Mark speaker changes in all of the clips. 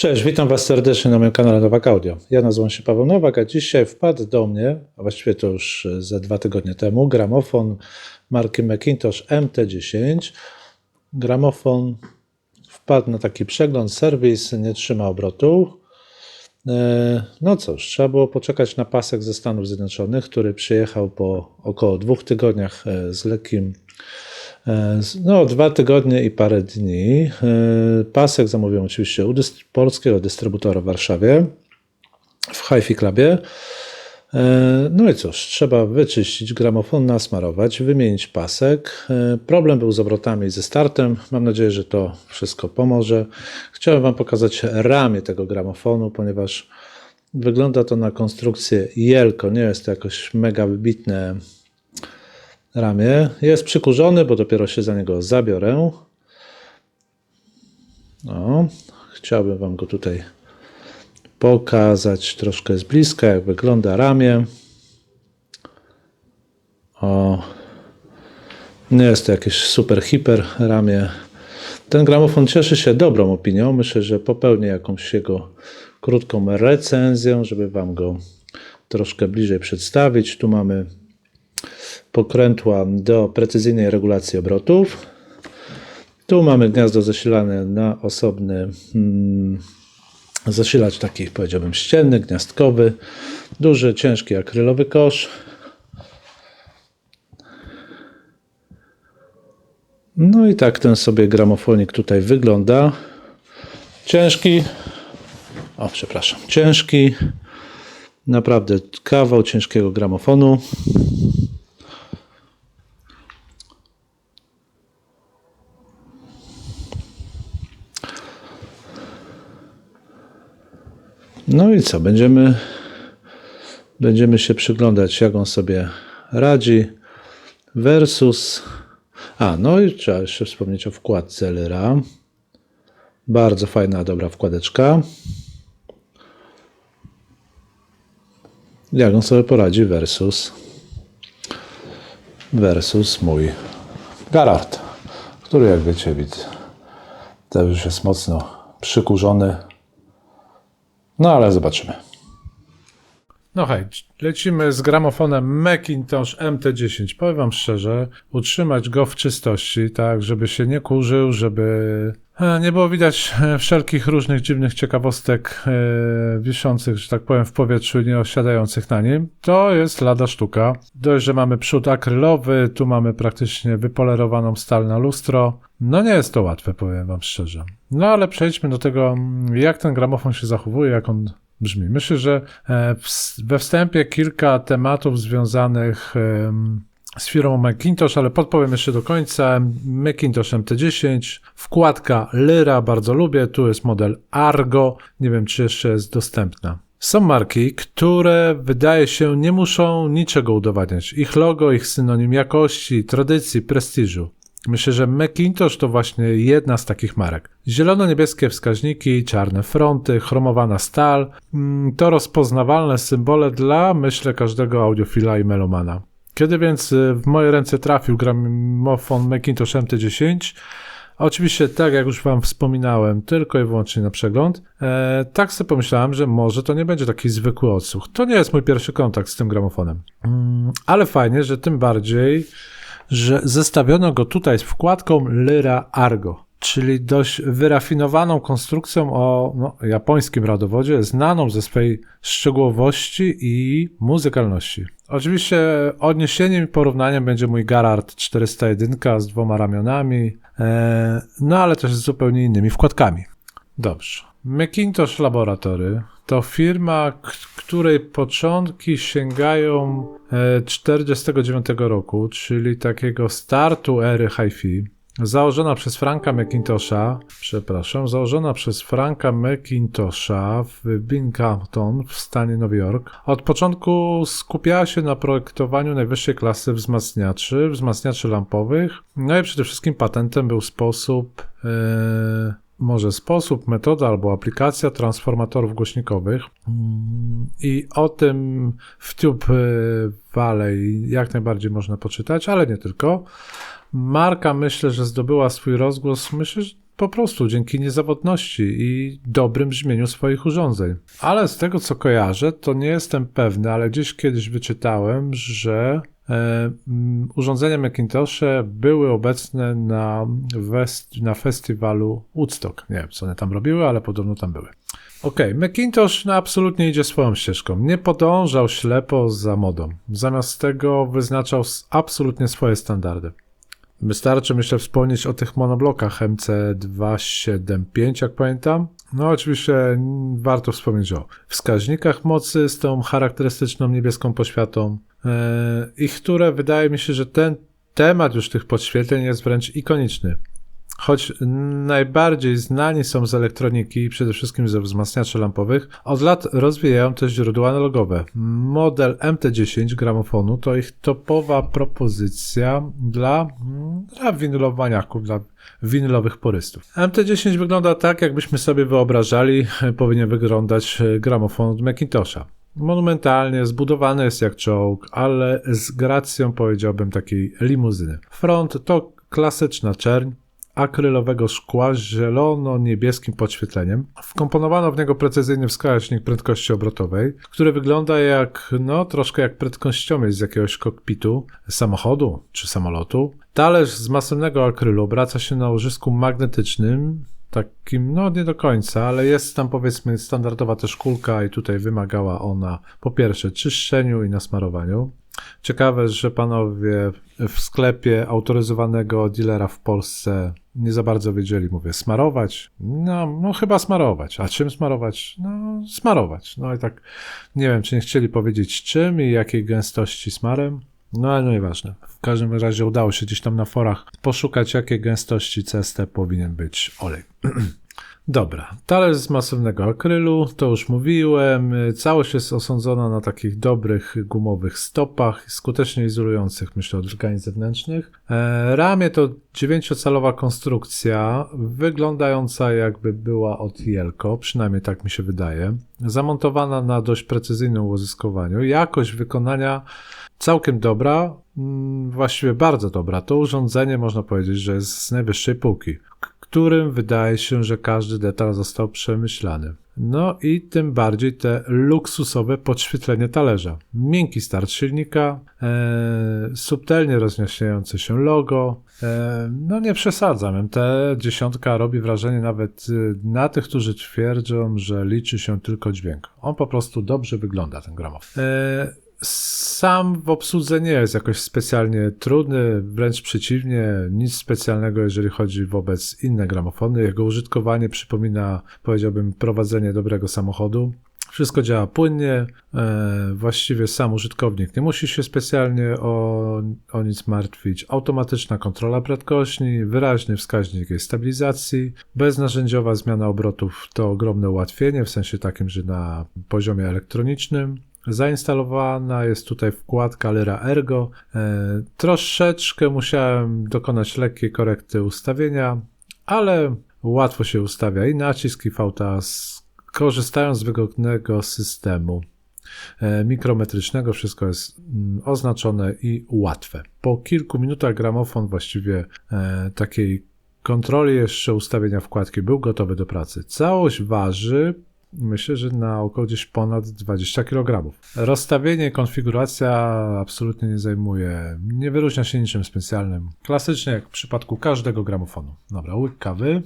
Speaker 1: Cześć, witam Was serdecznie na moim kanale Nowak Audio. Ja nazywam się Paweł Nowak, a dzisiaj wpadł do mnie, a właściwie to już ze dwa tygodnie temu, gramofon marki Macintosh MT10. Gramofon wpadł na taki przegląd, serwis, nie trzyma obrotu. E, No cóż, trzeba było poczekać na pasek ze Stanów Zjednoczonych, który przyjechał po około dwóch tygodniach e, z lekkim E, No, dwa tygodnie i parę dni. E, Pasek zamówiłem oczywiście u dystr- polskiego dystrybutora w Warszawie, w Hi-Fi Clubie. E, No i cóż, trzeba wyczyścić gramofon, nasmarować, wymienić pasek. E, Problem był z obrotami i ze startem. Mam nadzieję, że to wszystko pomoże. Chciałem Wam pokazać ramię tego gramofonu, ponieważ wygląda to na konstrukcję jelko. Nie jest to jakoś mega wybitne ramię. Jest przykurzony, bo dopiero się za niego zabiorę. No, chciałbym Wam go tutaj pokazać troszkę z bliska, jak wygląda ramię. O, nie jest to jakieś super hiper ramię. Ten gramofon cieszy się dobrą opinią. Myślę, że popełnię jakąś jego krótką recenzję, żeby Wam go troszkę bliżej przedstawić. Tu mamy pokrętła do precyzyjnej regulacji obrotów. Tu mamy gniazdo zasilane na osobny mm, zasilacz taki powiedziałbym ścienny, gniazdkowy, duży, ciężki akrylowy kosz. No i tak ten sobie gramofonik tutaj wygląda. Ciężki, o przepraszam, ciężki, naprawdę kawał ciężkiego gramofonu. No i co? Będziemy, będziemy się przyglądać, jak on sobie radzi. Versus. A, no i trzeba jeszcze wspomnieć o wkładce Lyra. Bardzo fajna, dobra wkładeczka. Jak on sobie poradzi versus versus mój Garard, który jak wiecie widzę, też już jest mocno przykurzony. No ale zobaczymy. No hej, lecimy z gramofonem Macintosh MT10. Powiem wam szczerze, utrzymać go w czystości, tak, żeby się nie kurzył, żeby nie było widać e, wszelkich różnych dziwnych ciekawostek e, wiszących, że tak powiem, w powietrzu i nie osiadających na nim, to jest lada sztuka. Dość, że mamy przód akrylowy, tu mamy praktycznie wypolerowaną stal na lustro. No nie jest to łatwe, powiem wam szczerze. No ale przejdźmy do tego, jak ten gramofon się zachowuje, jak on brzmi. Myślę, że e, we wstępie kilka tematów związanych z firmą Macintosh, ale podpowiem jeszcze do końca. Macintosh MT10, wkładka Lyra, bardzo lubię. Tu jest model Argo, nie wiem czy jeszcze jest dostępna. Są marki, które wydaje się nie muszą niczego udowadniać. Ich logo, ich synonim jakości, tradycji, prestiżu. Myślę, że Macintosh to właśnie jedna z takich marek. Zielono-niebieskie wskaźniki, czarne fronty, chromowana stal mm, to rozpoznawalne symbole dla, myślę, każdego audiofila i melomana. Kiedy więc y, w moje ręce trafił gramofon Macintosh MT10, Oczywiście, tak jak już Wam wspominałem, tylko i wyłącznie na przegląd. E, tak sobie pomyślałem, że może to nie będzie taki zwykły odsłuch. To nie jest mój pierwszy kontakt z tym gramofonem. Mm, ale fajnie, że tym bardziej, że zestawiono go tutaj z wkładką Lyra Argo, czyli dość wyrafinowaną konstrukcją o no, japońskim radowodzie, znaną ze swej szczegółowości i muzykalności. Oczywiście odniesieniem i porównaniem będzie mój Garard 401 z dwoma ramionami, e, no ale też z zupełnie innymi wkładkami. Dobrze. Macintosh Laboratory to firma, której początki sięgają e, 49 roku, czyli takiego startu ery hi-fi. Założona przez Franka McIntosha, przepraszam, założona przez Franka McIntosha w Binghamton w stanie Nowy Jork. Od początku skupiała się na projektowaniu najwyższej klasy wzmacniaczy, wzmacniaczy lampowych. No i przede wszystkim patentem był sposób e, może sposób, metoda albo aplikacja transformatorów głośnikowych. Mm, I o tym w Tube e, Valley jak najbardziej można poczytać, ale nie tylko. Marka myślę, że zdobyła swój rozgłos, myślę, że po prostu dzięki niezawodności i dobrym brzmieniu swoich urządzeń. Ale z tego co kojarzę, to nie jestem pewny, ale gdzieś kiedyś wyczytałem, że e, mm, urządzenia Macintoshe były obecne na, west, na festiwalu Woodstock. Nie wiem, co one tam robiły, ale podobno tam były. Okej, okay. Macintosh no, absolutnie idzie swoją ścieżką. Nie podążał ślepo za modą. Zamiast tego wyznaczał absolutnie swoje standardy. Wystarczy, myślę, wspomnieć o tych monoblokach MC275, jak pamiętam. No, oczywiście warto wspomnieć o wskaźnikach mocy z tą charakterystyczną niebieską poświatą, yy, i które wydaje mi się, że ten temat już tych podświetleń jest wręcz ikoniczny. Choć najbardziej znani są z elektroniki, przede wszystkim ze wzmacniaczy lampowych, od lat rozwijają też źródła analogowe. Model MT10 gramofonu to ich topowa propozycja dla, dla winylowaniaków, dla winylowych porystów. MT10 wygląda tak, jakbyśmy sobie wyobrażali, powinien wyglądać gramofon od Macintosha. Monumentalnie, zbudowany jest jak czołg, ale z gracją powiedziałbym takiej limuzyny. Front to klasyczna czerń, akrylowego szkła z zielono-niebieskim podświetleniem. Wkomponowano w niego precyzyjny wskaźnik prędkości obrotowej, który wygląda jak, no, troszkę jak prędkościomierz z jakiegoś kokpitu samochodu czy samolotu. Talerz z masywnego akrylu obraca się na łożysku magnetycznym, takim, no nie do końca, ale jest tam powiedzmy standardowa też kulka i tutaj wymagała ona po pierwsze czyszczeniu i nasmarowaniu. Ciekawe, że panowie w sklepie autoryzowanego dealera w Polsce nie za bardzo wiedzieli, mówię, smarować? No, no chyba smarować. A czym smarować? No, smarować. No i tak nie wiem, czy nie chcieli powiedzieć czym i jakiej gęstości smarem. No ale no nieważne. W każdym razie udało się gdzieś tam na forach poszukać, jakiej gęstości CST powinien być olej. Dobra, talerz z masywnego akrylu, to już mówiłem. Całość jest osądzona na takich dobrych gumowych stopach, skutecznie izolujących, myślę, od drgań zewnętrznych. E, ramię to 9-calowa konstrukcja, wyglądająca jakby była od Jelko, przynajmniej tak mi się wydaje. Zamontowana na dość precyzyjnym uzyskowaniu. Jakość wykonania całkiem dobra, mm, właściwie bardzo dobra. To urządzenie można powiedzieć, że jest z najwyższej półki którym wydaje się, że każdy detal został przemyślany. No i tym bardziej te luksusowe podświetlenie talerza. Miękki start silnika, e, subtelnie rozjaśniające się logo. E, no nie przesadzam, te dziesiątka robi wrażenie nawet e, na tych, którzy twierdzą, że liczy się tylko dźwięk. On po prostu dobrze wygląda, ten gramofon. E, sam w obsłudze nie jest jakoś specjalnie trudny, wręcz przeciwnie, nic specjalnego, jeżeli chodzi wobec inne gramofony. Jego użytkowanie przypomina, powiedziałbym, prowadzenie dobrego samochodu. Wszystko działa płynnie, e, właściwie sam użytkownik nie musi się specjalnie o, o nic martwić. Automatyczna kontrola prędkości, wyraźny wskaźnik jej stabilizacji, beznarzędziowa zmiana obrotów to ogromne ułatwienie, w sensie takim, że na poziomie elektronicznym. Zainstalowana jest tutaj wkładka Lyra Ergo. E, troszeczkę musiałem dokonać lekkiej korekty ustawienia, ale łatwo się ustawia i nacisk i. Korzystając z wygodnego systemu e, mikrometrycznego, wszystko jest mm, oznaczone i łatwe. Po kilku minutach gramofon właściwie e, takiej kontroli jeszcze ustawienia wkładki był gotowy do pracy. Całość waży Myślę, że na około gdzieś ponad 20 kg. Rozstawienie, konfiguracja absolutnie nie zajmuje, nie wyróżnia się niczym specjalnym. Klasycznie jak w przypadku każdego gramofonu. Dobra, łyk kawy.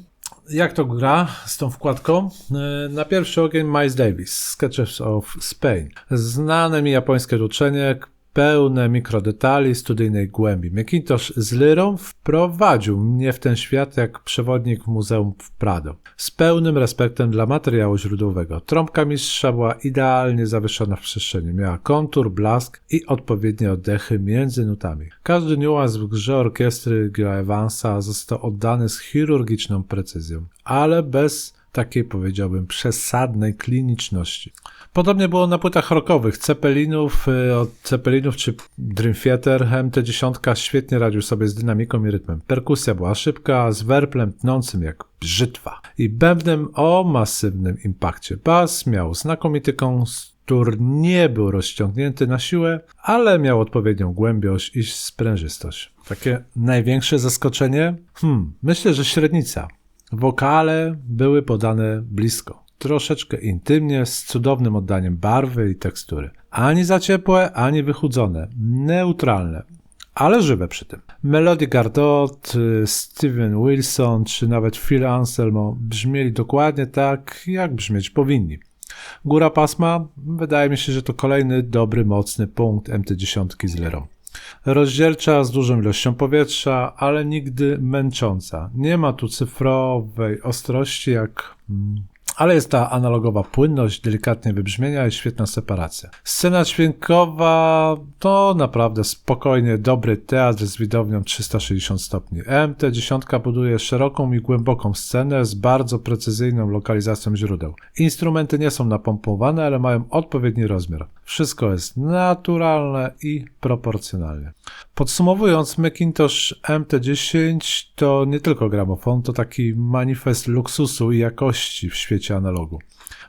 Speaker 1: Jak to gra z tą wkładką? E, na pierwszy ogień Miles Davis, Sketches of Spain. Znane mi japońskie ruczenie, pełne mikrodetali, studyjnej głębi. Macintosh z lyrą wprowadził mnie w ten świat jak przewodnik muzeum w Prado. Z pełnym respektem dla materiału źródłowego. Trąbka mistrza była idealnie zawieszona w przestrzeni. Miała kontur, blask i odpowiednie oddechy między nutami. Każdy niuans w grze orkiestry Gila Evansa został oddany z chirurgiczną precyzją, ale bez takiej powiedziałbym przesadnej kliniczności. Podobnie było na płytach rockowych. Ceppelinów, y, od Ceppelinów czy Dream Theater MT-10 świetnie radził sobie z dynamiką i rytmem. Perkusja była szybka, z werplem tnącym jak brzytwa i bębnem o masywnym impakcie. Bas miał znakomity konstur, nie był rozciągnięty na siłę, ale miał odpowiednią głębiość i sprężystość. Takie największe zaskoczenie? Hmm, myślę, że średnica. Wokale były podane blisko, troszeczkę intymnie, z cudownym oddaniem barwy i tekstury. Ani za ciepłe, ani wychudzone, neutralne, ale żywe przy tym. Melody Gardot, y, Steven Wilson czy nawet Phil Anselmo brzmieli dokładnie tak, jak brzmieć powinni. Góra pasma, wydaje mi się, że to kolejny dobry, mocny punkt MT-10 z Lero. Rozdzielcza z dużą ilością powietrza, ale nigdy męcząca. Nie ma tu cyfrowej ostrości jak mm, ale jest ta analogowa płynność, delikatnie wybrzmienia i świetna separacja. Scena dźwiękowa to naprawdę spokojnie dobry teatr z widownią 360 stopni. MT10 buduje szeroką i głęboką scenę z bardzo precyzyjną lokalizacją źródeł. Instrumenty nie są napompowane, ale mają odpowiedni rozmiar. Wszystko jest naturalne i proporcjonalnie. Podsumowując, Macintosh MT10 to nie tylko gramofon, to taki manifest luksusu i jakości w świecie analogu.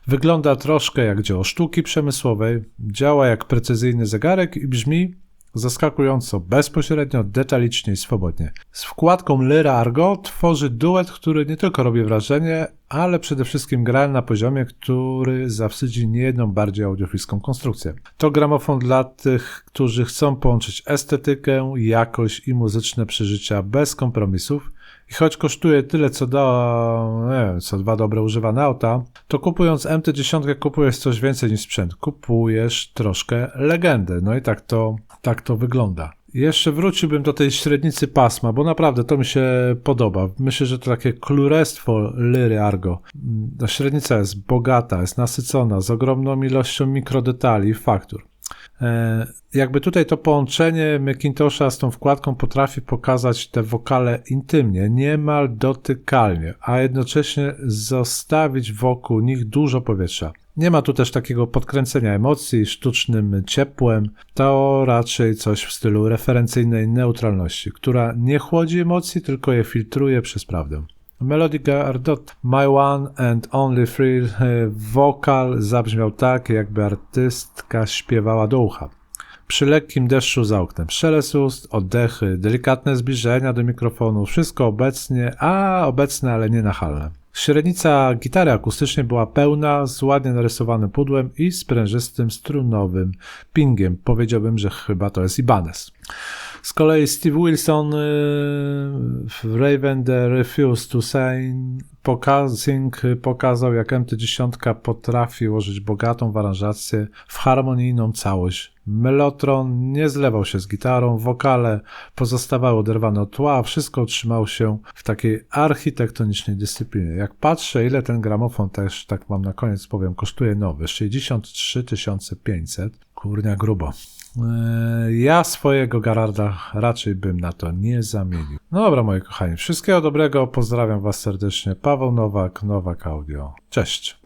Speaker 1: Wygląda troszkę jak dzieło sztuki przemysłowej, działa jak precyzyjny zegarek i brzmi zaskakująco bezpośrednio, detalicznie i swobodnie. Z wkładką Lyra Argo tworzy duet, który nie tylko robi wrażenie, ale przede wszystkim gra na poziomie, który zawstydzi niejedną bardziej audiofilską konstrukcję. To gramofon dla tych, którzy chcą połączyć estetykę, jakość i muzyczne przeżycia bez kompromisów. I choć kosztuje tyle, co, do, nie wiem, co dwa dobre używane auta, to kupując MT-10 kupujesz coś więcej niż sprzęt. Kupujesz troszkę legendę. No i tak to, tak to wygląda. Jeszcze wróciłbym do tej średnicy pasma, bo naprawdę to mi się podoba. Myślę, że to takie królestwo Lyry Argo. Ta średnica jest bogata, jest nasycona, z ogromną ilością mikrodetali i faktur. E, jakby tutaj to połączenie Macintosha z tą wkładką potrafi pokazać te wokale intymnie, niemal dotykalnie, a jednocześnie zostawić wokół nich dużo powietrza. Nie ma tu też takiego podkręcenia emocji sztucznym ciepłem. To raczej coś w stylu referencyjnej neutralności, która nie chłodzi emocji, tylko je filtruje przez prawdę. Melody Gardot, My One and Only Thrill, wokal zabrzmiał tak, jakby artystka śpiewała do ucha. Przy lekkim deszczu za oknem szelest ust, oddechy, delikatne zbliżenia do mikrofonu, wszystko obecnie, a obecne, ale nie nachalne. Średnica gitary akustycznej była pełna, z ładnie narysowanym pudłem i sprężystym strunowym pingiem. Powiedziałbym, że chyba to jest Ibanez. Z kolei Steve Wilson y, w Raven the Refuse to Sing Pokazing pokazał, jak MT-10 potrafi ułożyć bogatą w aranżację w harmonijną całość. Melotron nie zlewał się z gitarą, wokale pozostawały oderwane od tła, wszystko utrzymało się w takiej architektonicznej dyscyplinie. Jak patrzę, ile ten gramofon też, tak mam na koniec powiem, kosztuje nowy, 63 500, kurnia grubo. Eee, ja swojego Gararda raczej bym na to nie zamienił. No dobra, moi kochani, wszystkiego dobrego, pozdrawiam Was serdecznie. Paweł Nowak, Nowak Audio. Cześć.